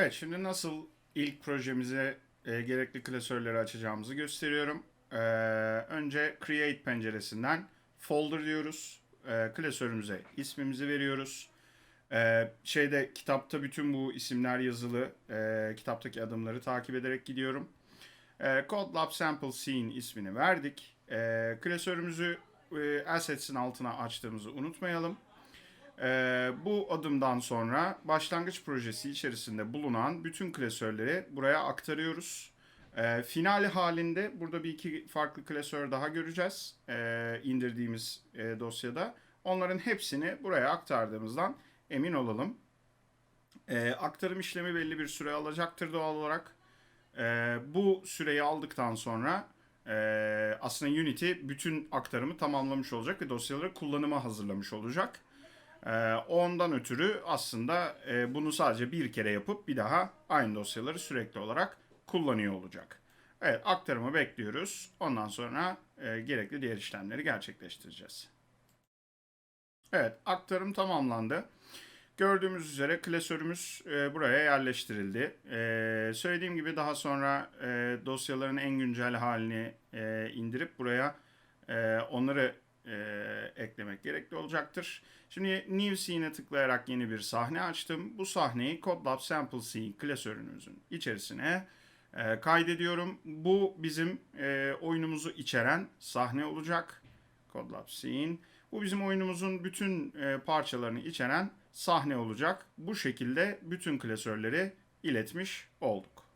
Evet, şimdi nasıl ilk projemize e, gerekli klasörleri açacağımızı gösteriyorum. Ee, önce Create penceresinden Folder diyoruz. Ee, klasörümüze ismimizi veriyoruz. Ee, şeyde kitapta bütün bu isimler yazılı. Ee, kitaptaki adımları takip ederek gidiyorum. Ee, CodeLab Sample Scene ismini verdik. Ee, klasörümüzü e, Assets'in altına açtığımızı unutmayalım. Ee, bu adımdan sonra başlangıç projesi içerisinde bulunan bütün klasörleri buraya aktarıyoruz. Ee, finali halinde burada bir iki farklı klasör daha göreceğiz ee, indirdiğimiz e, dosyada. Onların hepsini buraya aktardığımızdan emin olalım. Ee, aktarım işlemi belli bir süre alacaktır doğal olarak. Ee, bu süreyi aldıktan sonra e, aslında Unity bütün aktarımı tamamlamış olacak ve dosyaları kullanıma hazırlamış olacak. Ee, ondan ötürü aslında e, bunu sadece bir kere yapıp bir daha aynı dosyaları sürekli olarak kullanıyor olacak. Evet aktarımı bekliyoruz. Ondan sonra e, gerekli diğer işlemleri gerçekleştireceğiz. Evet aktarım tamamlandı. Gördüğümüz üzere klasörümüz e, buraya yerleştirildi. Söylediğim gibi daha sonra dosyaların en güncel halini indirip buraya onları e, eklemek gerekli olacaktır. Şimdi New Scene'e tıklayarak yeni bir sahne açtım. Bu sahneyi CodeLab Sample Scene klasörümüzün içerisine e, kaydediyorum. Bu bizim e, oyunumuzu içeren sahne olacak. CodeLab Scene. Bu bizim oyunumuzun bütün e, parçalarını içeren sahne olacak. Bu şekilde bütün klasörleri iletmiş olduk.